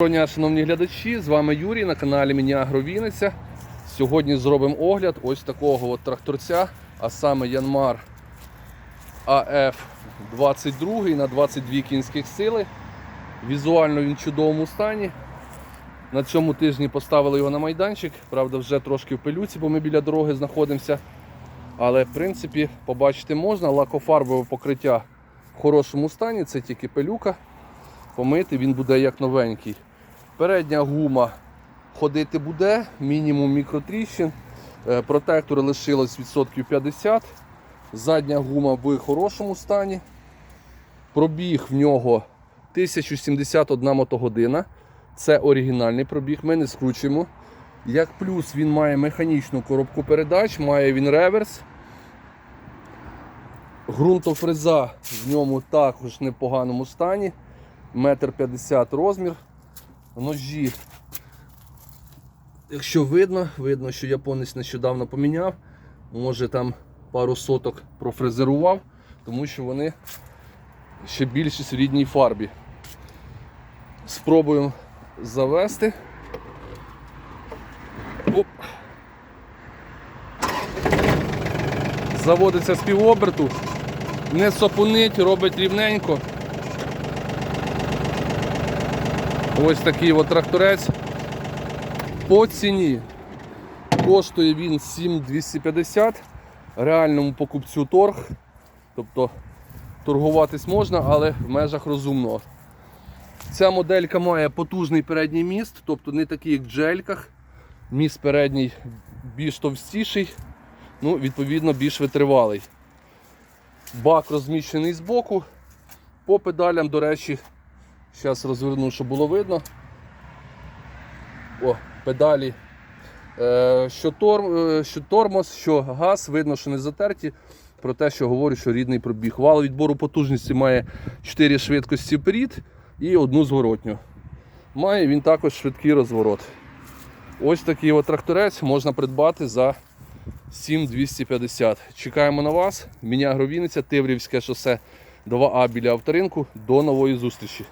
Доброго дня, шановні глядачі, з вами Юрій на каналі Міні Агровіниця. Сьогодні зробимо огляд ось такого от тракторця, а саме Янмар АФ 22 на 22 кінських сили. Візуально він в чудовому стані. На цьому тижні поставили його на майданчик. Правда, вже трошки в пилюці, бо ми біля дороги знаходимося. Але в принципі побачити можна. Лакофарбове покриття в хорошому стані, це тільки пилюка. Помити він буде як новенький. Передня гума ходити буде, мінімум мікротріщин. Е, Протектори лишилось відсотків 50. Задня гума в хорошому стані. Пробіг в нього 1071 мотогодина. Це оригінальний пробіг, ми не скручуємо. Як плюс він має механічну коробку передач, має він реверс. Ґрунтофреза в ньому також в непоганому стані. Метр 50 розмір. Ножі, якщо видно, видно, що японець нещодавно поміняв. Може там пару соток профрезерував, тому що вони ще більшість в рідній фарбі. Спробуємо завести. Оп. Заводиться з півоберту, не сопунить, робить рівненько. Ось такий от тракторець. По ціні коштує він 7250, реальному покупцю торг. Тобто торгуватись можна, але в межах розумного. Ця моделька має потужний передній міст, тобто не такий, як в джельках. Міст передній більш товстіший, ну, відповідно, більш витривалий. Бак розміщений збоку. По педалям, до речі, Зараз розверну, щоб було видно. О, педалі. Е, що, тор, е, що тормоз, що газ, видно, що не затерті. Про те, що говорю, що рідний пробіг. Вал відбору потужності має 4 швидкості вперед і одну зворотню. Має він також швидкий розворот. Ось такий от тракторець можна придбати за 7250. Чекаємо на вас. Міня Гровіниця, Тиврівське шосе 2А біля авторинку. До нової зустрічі.